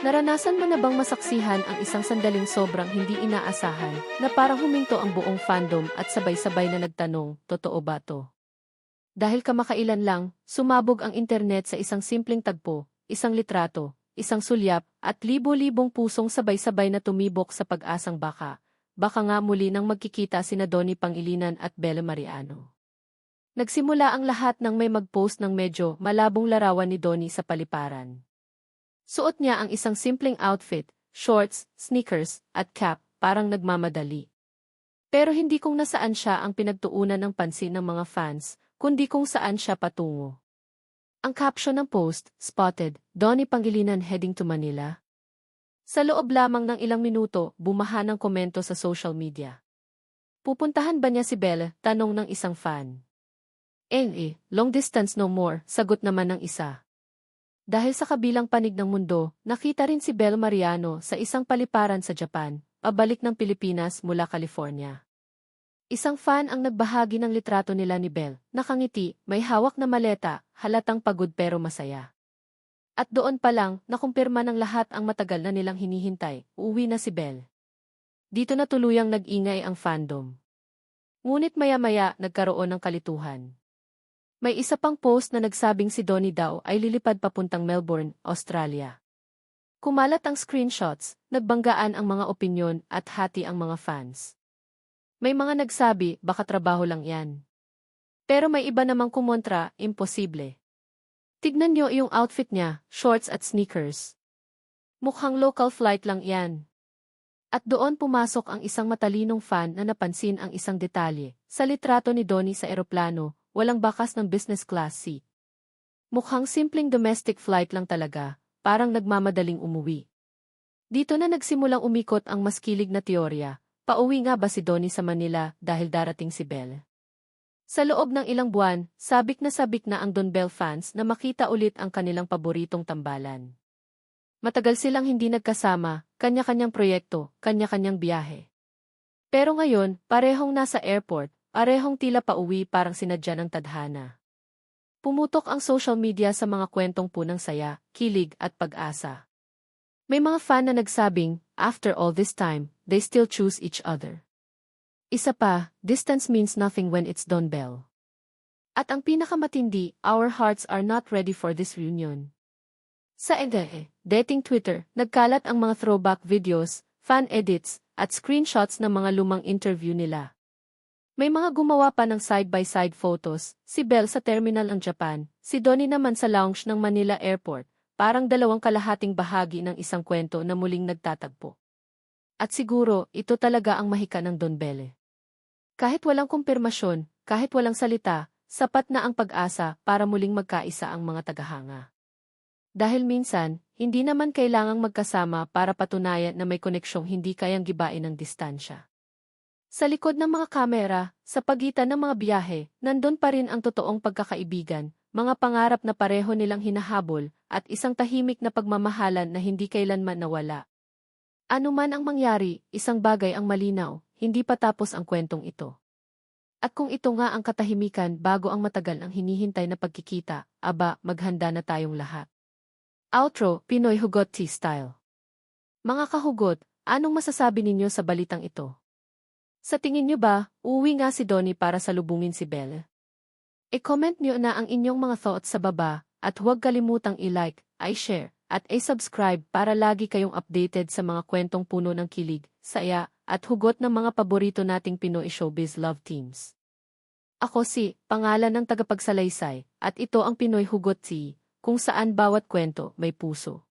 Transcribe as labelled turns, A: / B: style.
A: Naranasan mo na bang masaksihan ang isang sandaling sobrang hindi inaasahan na parang huminto ang buong fandom at sabay-sabay na nagtanong, totoo ba to? Dahil kamakailan lang, sumabog ang internet sa isang simpleng tagpo, isang litrato, isang sulyap, at libo-libong pusong sabay-sabay na tumibok sa pag-asang baka. Baka nga muli nang magkikita sina Donnie Pangilinan at Bella Mariano. Nagsimula ang lahat nang may mag-post ng medyo malabong larawan ni Donnie sa paliparan. Suot niya ang isang simpleng outfit, shorts, sneakers, at cap, parang nagmamadali. Pero hindi kung nasaan siya ang pinagtuunan ng pansin ng mga fans, kundi kung saan siya patungo. Ang caption ng post, spotted, Donnie Pangilinan heading to Manila. Sa loob lamang ng ilang minuto, bumaha ng komento sa social media. Pupuntahan ba niya si Belle? Tanong ng isang fan. Eh, long distance no more, sagot naman ng isa. Dahil sa kabilang panig ng mundo, nakita rin si Bel Mariano sa isang paliparan sa Japan, pabalik ng Pilipinas mula California. Isang fan ang nagbahagi ng litrato nila ni Bel, nakangiti, may hawak na maleta, halatang pagod pero masaya. At doon pa lang, nakumpirma ng lahat ang matagal na nilang hinihintay, uuwi na si Bel. Dito na tuluyang nag-ingay ang fandom. Ngunit maya-maya nagkaroon ng kalituhan. May isa pang post na nagsabing si Donnie daw ay lilipad papuntang Melbourne, Australia. Kumalat ang screenshots, nagbanggaan ang mga opinyon at hati ang mga fans. May mga nagsabi, baka trabaho lang yan. Pero may iba namang kumontra, imposible. Tignan nyo yung outfit niya, shorts at sneakers. Mukhang local flight lang yan. At doon pumasok ang isang matalinong fan na napansin ang isang detalye. Sa litrato ni Donnie sa eroplano, walang bakas ng business class seat. Mukhang simpleng domestic flight lang talaga, parang nagmamadaling umuwi. Dito na nagsimulang umikot ang maskilig na teorya, pauwi nga ba si Donnie sa Manila dahil darating si Belle? Sa loob ng ilang buwan, sabik na sabik na ang Don Bell fans na makita ulit ang kanilang paboritong tambalan. Matagal silang hindi nagkasama, kanya-kanyang proyekto, kanya-kanyang biyahe. Pero ngayon, parehong nasa airport, Arehong tila pauwi parang sinadya ng tadhana. Pumutok ang social media sa mga kwentong punang saya, kilig at pag-asa. May mga fan na nagsabing, after all this time, they still choose each other. Isa pa, distance means nothing when it's done bell. At ang pinakamatindi, our hearts are not ready for this reunion. Sa EDE, dating Twitter, nagkalat ang mga throwback videos, fan edits, at screenshots ng mga lumang interview nila. May mga gumawa pa ng side-by-side photos, si Belle sa terminal ng Japan, si Donnie naman sa lounge ng Manila Airport, parang dalawang kalahating bahagi ng isang kwento na muling nagtatagpo. At siguro, ito talaga ang mahika ng Don Belle. Kahit walang kumpirmasyon, kahit walang salita, sapat na ang pag-asa para muling magkaisa ang mga tagahanga. Dahil minsan, hindi naman kailangang magkasama para patunayan na may koneksyong hindi kayang gibain ng distansya. Sa likod ng mga kamera, sa pagitan ng mga biyahe, nandun pa rin ang totoong pagkakaibigan, mga pangarap na pareho nilang hinahabol, at isang tahimik na pagmamahalan na hindi kailanman nawala. Ano man ang mangyari, isang bagay ang malinaw, hindi pa tapos ang kwentong ito. At kung ito nga ang katahimikan bago ang matagal ang hinihintay na pagkikita, aba, maghanda na tayong lahat. Outro, Pinoy Hugot Tea Style Mga kahugot, anong masasabi ninyo sa balitang ito? Sa tingin nyo ba, uwi nga si Donnie para salubungin si Belle? E-comment nyo na ang inyong mga thoughts sa baba, at huwag kalimutang i-like, i-share, at i-subscribe para lagi kayong updated sa mga kwentong puno ng kilig, saya, at hugot ng mga paborito nating Pinoy Showbiz Love Teams. Ako si, pangalan ng tagapagsalaysay, at ito ang Pinoy Hugot Si, kung saan bawat kwento may puso.